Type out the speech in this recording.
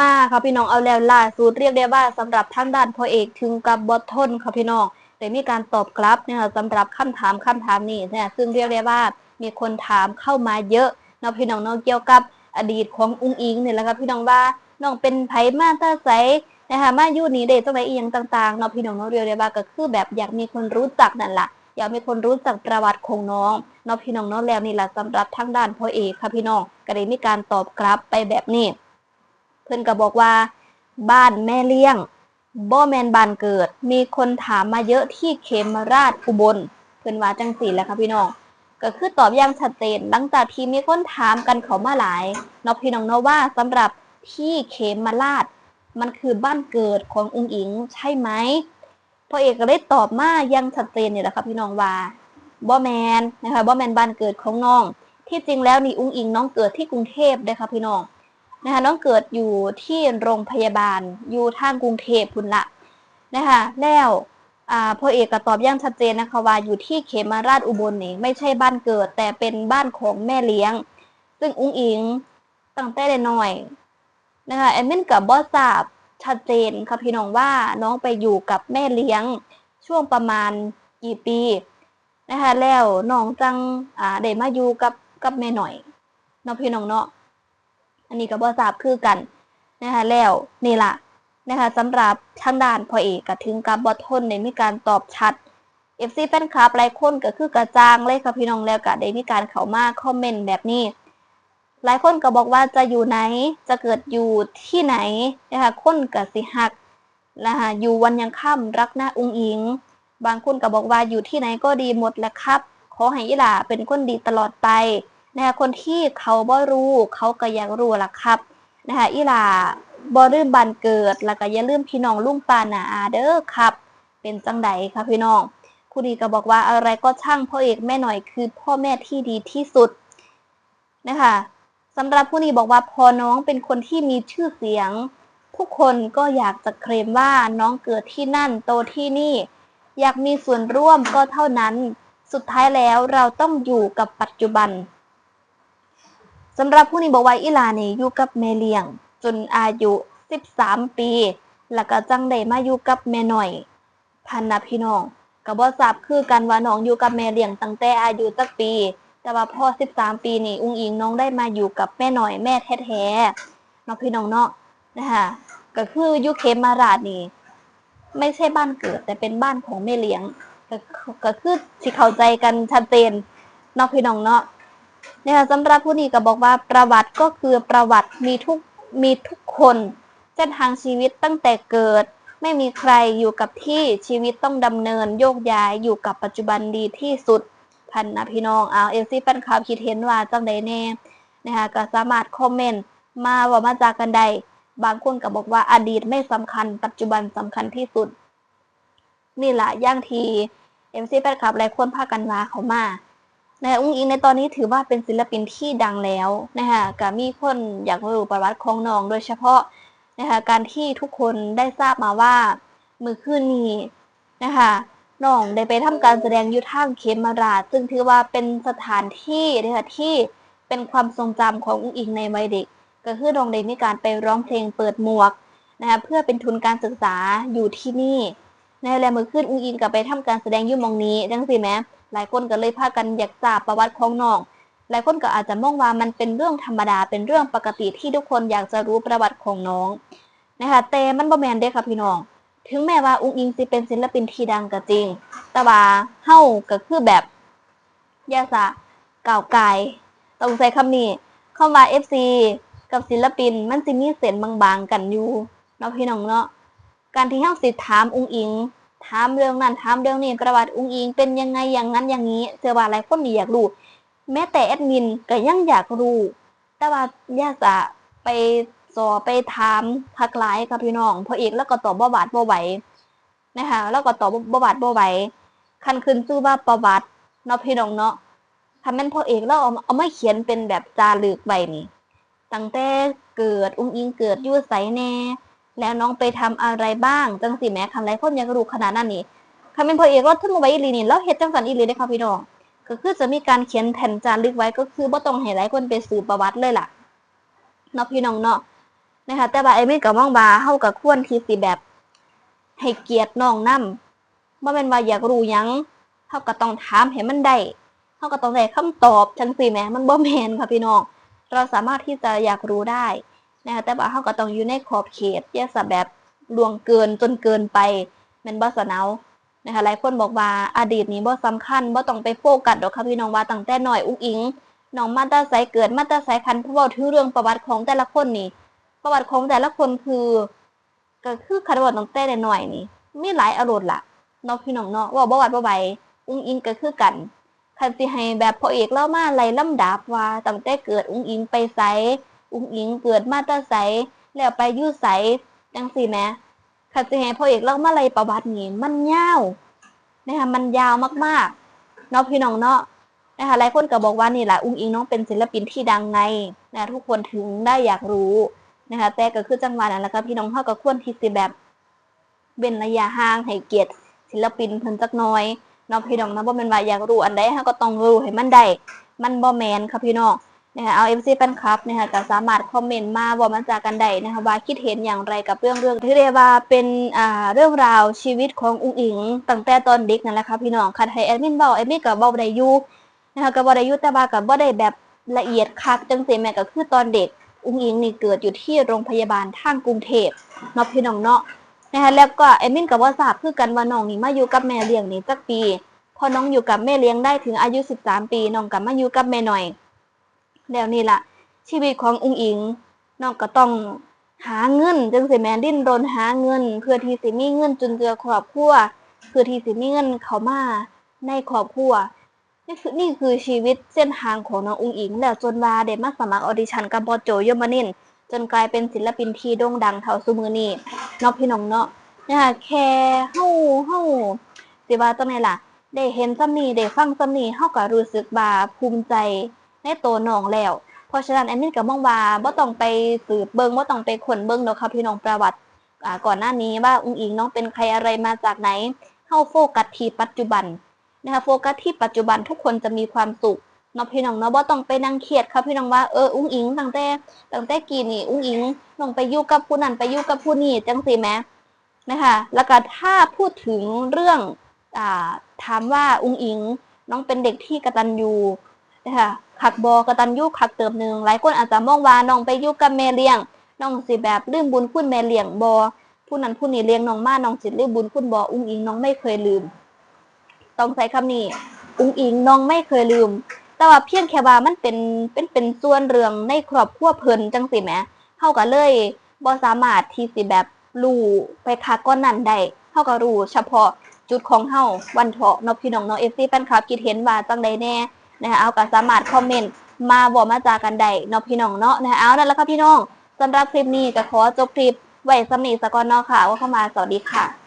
มาค่ะพี่น้องเอาแล้วล่าสุดเรียกได้ว่าสำหรับทางด้านพอเอกถึงกับบอททนค่ะพี่น้องแต่มีการตอบกลับเนี่ยค่ะสำหรับคำถามคำถามนี้เนี่ยซึ่งเรียกได้ว่ามีคนถามเข้ามาเยอะเนาะพี่น้องเนาะเกี่ยวกับอดีตของอุ้งอิงเนี่ยแหละค่ะพี่น้องว่าน้องเป็นไผมาตาใสนะคะมาอยู่นี่เดจังไดอีหยังต่างๆเนาะพี่น้องเนาะเรียกได้ว่าก็คือแบบอยากมีคนรู้จักนั่นแหละอยากมีคนรู้จักประวัติของน้องเนาะพี่น้องเนาะแล้วนี่แหละสำหรับทางด้านพ่อเอกค่ะพี่น้องก็ได้มีการตอบกลับไปแบบนี้ พื่อนก็บอกว่า บ้านแม่เลี้ยงบ่แมนบานเกิด มีคนถามมาเยอะที่เขมราชอุบล เพื่อนว่าจังสีแหล้วค่ะพี่น้อง ก็คือตอบอย่างชัดเจนหลังจากที่มีคนถามกันเขามาหลายเนาะพี่น้องเนาะว่าสำหรับที่เขมราช มันคือบ้านเกิดของอุงอิงใช่ไหมพ่อเอกก็เลยตอบมาอยังชัดเจนเนี่ยแหละครับพี่น้องว่าบ่แมนนะคะบ่แมนบ้านเกิดของน้อง ที่จริงแล้วนี่อุงอิงน้องเกิดที่กรุงเทพเลยค่ะพี่น้อง นะคะน้องเกิดอยู่ที่โรงพยาบาลอยู่ทางกรุงเทพพุ่นละนะคะแล้วพ่อเอกก็ตอบอย่างชัดเจนนะคะว่าอยู่ที่เขมราชอุบลนี่ไม่ใช่บ้านเกิด แต่เป็นบ้านของแม่เลี้ยง ซึ่งอุ้งอิงตั้งแต่เด็กน้อยนะคะแอดมินกับบอสทราบชัดเจนค่ะพี่น้องว่าน้องไปอยู่กับแม่เลี้ยงช่วงประมาณกี่ปีนะคะแล้วน้องจังอ่าได้มาอยู่กับกับแม่หน่อยเนาะพี่น้องเนาะ อันนี้ก็บ่ทราบคือกันนะคะแล้วนี่ล่ะนะคะสำหรับทางด้านพ่อเอกก็ถึงกับบอทนในมีการตอบชัด FC แฟนคลับหลายคนก็คือกระจ่างเลยค่ะพี่น้องแล้วก็ได้มีการเข้ามาคอมเมนต์แบบนี้หลายคนก็บอกว่าจะอยู่ไหนจะเกิดอยู่ที่ไหนนะคะคนก็สิหักนะคะอยู่วันยังค่ำรักหน้าอุ้งอิง บางคนก็บอกว่าอยู่ที่ไหนก็ดีหมดแหละครับ ขอให้อีหล่าเป็นคนดีตลอดไป นะคะคนที่เขาบ่รู้เขาก็อยากรู้ล่ะครับนะคะอีหลาบ่ลืมบันเกิด แล้วก็อย่าลืมพี่น้องลุงปานาอาเด้อครับ เป็นจังใดครับพี่น้องครูดีก็บอกว่าอะไรก็ช่างพ่อเอกแม่หน่อยคือพ่อแม่ที่ดีที่สุดนะคะสำหรับผู้นี้บอกว่าพอน้องเป็นคนที่มีชื่อเสียง ทุกคนก็อยากจะเคลมว่าน้องเกิดที่นั่นโตที่นี่ อยากมีส่วนร่วมก็เท่านั้น สุดท้ายแล้วเราต้องอยู่กับปัจจุบัน สำหรับผู้นี้บอกว่าอีลานี่อยู่กับแม่เลี้ยง จนอายุ 13 ปี แล้วก็จังได้มาอยู่กับแม่หน่อย พันนะพี่น้องก็บ่ทราบคือกันว่าน้องอยู่กับแม่เลี้ยงตั้งแต่อายุจักปี แต่ว่าพอ13 ปีนี่อุ้งอิงน้องได้มาอยู่กับแม่หน่อยแม่แท้ๆเนาะพี่น้องเนาะนะคะก็คือยุเคมาราดนี่ไม่ใช่บ้านเกิด แต่เป็นบ้านของแม่เลี้ยง ก็ก็คือสิเข้าใจกันชัดเจนเนาะพี่น้องเนาะ นะคะสำหรับผู้นี้ก็บอกว่าประวัติก็คือประวัติมีทุกมีทุกคนเส้นทางชีวิตตั้งแต่เกิด ไม่มีใครอยู่กับที่ชีวิตต้องดำเนินโยกย้ายอยู่กับปัจจุบันดีที่สุดพันนะพี่น้องเอาเอฟซีแฟนคลับคิดเห็นว่าจังใดแน่นะคะก็สามารถคอมเมนต์มาว่ามาจากกันใด บางคนก็บอกว่าอดีตไม่สำคัญ ปัจจุบันสำคัญที่สุด นี่แหละย่างทีเอฟซีแฟนคลับหลายคนพากันว่าเขามา นะคะอุ้งอิงในตอนนี้ถือว่าเป็นศิลปินที่ดังแล้วนะคะก็มีคนอยากรู้ประวัติของน้องโดยเฉพาะนะคะการที่ทุกคนได้ทราบมาว่ามือคืนนี้นะคะน้องได้ไปทำการแสดงยุทธางเคมาราชซึ่งถือว่าเป็นสถานที่นะคะที่เป็นความทรงจำของอุ้งอิงในวัยเด็ก ก็คือน้องได้มีการไปร้องเพลงเปิดหมวกนะคะเพื่อเป็นทุนการศึกษาอยู่ที่นี่ในแลมือขึ้นอุ้งอิงกับไปทำการแสดงยุ่มองนี้จังสิแหม หลายคนก็เลยพากันอยากทราบประวัติของน้อง หลายคนก็อาจจะมองว่ามันเป็นเรื่องธรรมดาเป็นเรื่องปกติที่ทุกคนอยากจะรู้ประวัติของน้องนะคะแต่มันบ่แมนเด้ค่ะพี่น้อง ถึงแม้ว่าอุ้งอิงสิเป็นศิลปินที่ดังก็จริง แต่ว่าเฮาก็คือแบบยาสะเก่าไกลต้องใช้คำนี้คำว่า FC กับศิลปินมันสิมีเส้นบางๆกันอยู่เนาะพี่น้องเนาะการที่เฮาสิถามอุ้งอิง ถามเรื่องนั้นถามเรื่องนี้ประวัติอุ้งอิงเป็นยังไงอย่างนั้นอย่างนี้เชื่อว่าหลายคนนี่อยากรู้แม้แต่แอดมินก็ยังอยากรู้แต่ว่าย่าจะไปสอไปถามทักหลายกับพี่น้องพอเอกแล้วก็ตอบบ่บาดบ่ไหวนะคะแล้วก็ตอบบ่บาดบ่ไหวคันขึ้นชื่อว่าประวัติเนาะพี่น้องเนาะถ้าแม่นพอเอกแล้วเอาเอาไมาเขียนเป็นแบบจารึกไว้นี่ตั้งแต่เกิดอุ้งอิงเกิดยู่ไสแน่ แล้วน้องไปทำอะไรบ้างจังสิแม้คันไรคนยังรู้ขนาดนั้นนี่คำเป็นพอเอกราทึ่งไว้อีลีนี่เราเฮ็ดจังสันอีหลีได้ค่ะพี่น้องก็คือจะมีการเขียนแผ่นจารึกไว้ก็คือบ่ต้องให้หลายคนไปสืบประวัติเลยล่ะเนาะพี่น้องเนาะนะคะแต่ว่าเอมี่กับมองว่าเฮากับควรที่สิแบบให้เกียรติน้องนํบ่แม่นว่าอยากรู้หยังเฮาก็ต้องถามให้มันได้เฮาก็ต้องได้คำตอบจังซี่แหมมันบ่แม่นค่ะพี่น้องเราสามารถที่จะอยากรู้ได้ นะคะแต่ว่าเฮาก็ต้องอยู่ในขอบเขตอย่าสะแบบลวงเกินจนเกินไปม่นบ่สนาวนะคะหลายคนบอกว่าอดีตนี้บ่สำคัญบ่ต้องไปโฟกัสดอกค่ะพี่น้องว่าตั้งแต่หน้อยอุ้งอิงน้องมาตาไสเกิดมาตาไสคันเพราะเว้าถึงเรื่องประวัติของแต่ละคนนี่ ประวัติของแต่ละคนคือก็คือคันว่าตั้งแต่หน้อยนี่มีหลายอารมณ์ล่ะเนาะพี่น้องเนาะว่าบ่วัดบ่ไหวอุ้งอิงก็คือกันคันสิให้แบบพอเอกเล่ามาไล่ลำดับว่าตั้งแต่เกิดอุ้งอิงไปไส อุ้งอิงเกิดมาต่ไสแล้วไปยู่ไสจังซี่แหมคันสิให้พ่อเอกเล่ามาไล่ประวัตินี่มันยาวนะคะมันยาวมากๆเนาะพี่น้องเนาะนะคะหลายคนก็บอกว่านี่แหละอุ้งอิงน้องเป็นศิลปินที่ดังไงนะทุกคนถึงได้อยากรู้นะคะแต่ก็คือจังหวะนั้นแหละครับพี่น้องเฮาก็ควรที่สิแบบเว้นระยะห่างให้เกียรติศิลปินเพิ่นจักน่อยเนาะพี่น้องนะบ่แม่นว่าอยากรู้อันใดเฮาก็ต้องรู้ให้มันได้มันบ่แมนค่ะพี่น้อง นะคะเอา MC แฟนคลับนะคะก็สามารถคอมเมนต์มาบอกมาจากกันได้นะคะว่าคิดเห็นอย่างไรกับเรื่องเรื่องที่เรียกว่าเป็นอ่าเรื่องราวชีวิตของอุ้งอิงตั้งแต่ตอนเด็กนั่นแหละค่ะพี่น้องคันให้แอดมินเว้าแอดมินก็เว้าได้ยูนะคะก็บ่ได้ยูแต่ว่าก็บ่ได้แบบละเอียดคักจังซี่แม่ก็คือตอนเด็กอุ้งอิงนี่เกิดอยู่ที่โรงพยาบาลทางกรุงเทพเนาะพี่น้องเนาะนะคะแล้วก็แอดมินก็บ่ทราบคือกันว่าน้องนี่มาอยู่กับแม่เลี้ยงนี่จักปีพอน้องอยู่กับแม่เลี้ยงได้ถึงอายุ 13 ปีน้องกับมาอยู่กับแม่หน่อย แล้วนี่ล่ะ ชีวิตของอุ้งอิงน้องก็ต้องหาเงิน จึงสิแมนดิ้นรนหาเงิน เพื่อที่สิมีเงินจุนเจือครอบครัวเพื่อที่สิมีเงินเข้ามาในครอบครัวนี่คือนี่คือชีวิตเส้นทางของน้องอุ้งอิง แล้วจนว่าได้มาสมัครออดิชั่นกับบอโจยมานินจนกลายเป็นศิลปินที่โด่งดังเท่าซุมือนี้เนาะพี่น้องเนาะนะคะแค่เฮ้าเฮ้าสิว่าจังไดล่ะ ได้เห็นซ้ำนี้ได้ฟังซ้ำนี้เฮาก็รู้สึกว่าภูมิใจ ในตัวน้องแล้ว เพราะฉะนั้นแอดมินก็มองว่าบ่ต้องไปสืบเบิ่งบ่ต้องไปค้นเบิ่งดอกค่ะพี่น้องประวัติก่อนหน้านี้ว่าอุ้งอิงน้องเป็นใครอะไรมาจากไหนเฮาโฟกัสที่ปัจจุบันนะคะโฟกัสที่ปัจจุบันทุกคนจะมีความสุขเนาะพี่น้องเนาะบ่ต้องไปนั่งเครียดค่ะพี่น้องว่าเอออุ้งอิงตั้งแต่ตั้งแต่กี่นี่อุ้งอิงน้องไปอยู่กับผู้นั้นไปอยู่กับผู้นี้จังซี่แหมนะคะแล้วก็ถ้าพูดถึงเรื่องอ่าถามว่าอุ้งอิงน้องเป็นเด็กที่กระตัญญู นะคะขักบอกตัญญูขักเติมหนึ่งหลายคนอาจจะมองว่าน้องไปยู่กับแม่เลี้ยงน้องสิแบบลืมบุญคุณแม่เลี้ยงบอผู้นั้นผู้นี้เลี้ยงน้องมาน้องสิลืมบุญคุณบออุ้งอิงน้องไม่เคยลืม ต้องใช้คำนี้อุ้งอิงน้องไม่เคยลืม แต่ว่าเพียงแค่ว่ามันเป็นเป็นเป็นส่วนเรื่องในครอบครัวเพิ่นจังสิแหมเฮาก็เลยบ่สามารถที่สิแบบรู้ไปคักก้อนนั้นได้เฮาก็รู้เฉพาะจุดของเฮาวันเถาะเนาะพี่น้องเนาะ FC แฟนคลับคิดเห็นว่าจังใดแน่ นะคะเอาก็สามารถคอมเมนต์มาบอกมาจากันได้เนาะพี่น้องเนาะนะคะเอานั่นแหละค่ะพี่น้องสำหรับคลิปนี้ก็ขอจบคลิปไว้สำนีสกอนเนาะค่ะว่าเข้ามาสวัสดีค่ะ